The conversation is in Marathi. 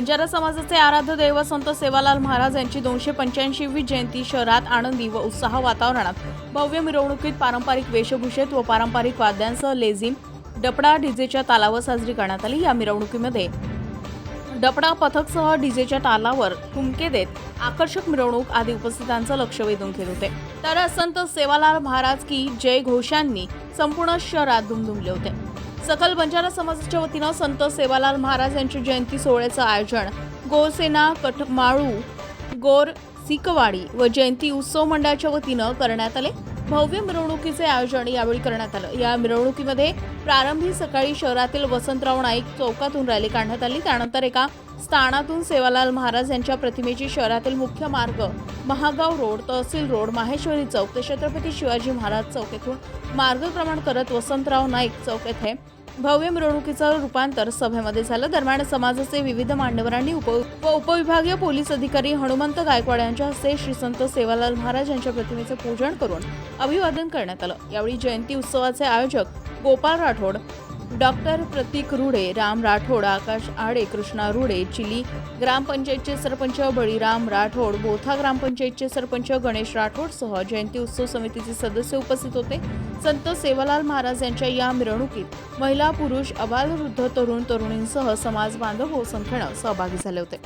बंजारा समाजाचे आराध्य दैव संत सेवालाल महाराज यांची दोनशे पंच्याऐंशीवी जयंती शहरात आनंदी व उत्साह वातावरणात भव्य मिरवणुकीत पारंपरिक वेशभूषेत व पारंपरिक वाद्यांसह लेझिम डपडा डीजेच्या तालावर साजरी करण्यात आली या मिरवणुकीमध्ये. डपडा पथकसह डीजेच्या तालावर ठुमके देत आकर्षक मिरवणूक आदी उपस्थितांचं लक्ष वेधून घेत होते. तर संत सेवालाल महाराज की जय घोषांनी संपूर्ण शहरात धुमधुमले होते. सकल बंजारा समाजाच्या वतीनं संत सेवालाल महाराज यांची जयंती सोहळ्याचं आयोजन. गोसेना कठमाळू गोर सिकवाडी व जयंती उत्सव मंडळाच्या वतीनं करण्यात आले. भव्य मिरवणुकीचे आयोजन यावेळी करण्यात आलं. या मिरवणुकीमध्ये प्रारंभी सकाळी शहरातील वसंतराव नाईक चौकातून रॅली काढण्यात आली. त्यानंतर एका स्थानातून सेवालाल महाराज यांच्या प्रतिमेची शहरातील मुख्य मार्ग महागाव रोड तहसील रोड माहेश्वरी चौक ते छत्रपती शिवाजी महाराज चौक येथून मार्गक्रमण करत वसंतराव नाईक चौक येथे भव्य मिरवणुकीचं रूपांतर सभेमध्ये झालं. दरम्यान समाजाचे विविध मान्यवरांनी उप उपविभागीय पोलीस अधिकारी हनुमंत गायकवाड यांच्या हस्ते श्री संत सेवालाल महाराज यांच्या प्रतिमेचे पूजन करून अभिवादन करण्यात आलं. यावेळी जयंती उत्सवाचे आयोजक गोपाळ राठोड डॉक्टर प्रतीक रुडे राम राठोड आकाश आडे कृष्णा रुडे चिली ग्रामपंचायतचे सरपंच बळीराम राठोड बोथा ग्रामपंचायतचे सरपंच गणेश राठोड सह जयंती उत्सव समितीचे सदस्य उपस्थित होते. संत सेवालाल महाराज यांच्या या मिरवणुकीत महिला पुरुष अबालवृद्ध तरुण तरुणींसह समाज बांधव व संख्येनं सहभागी झाले होते.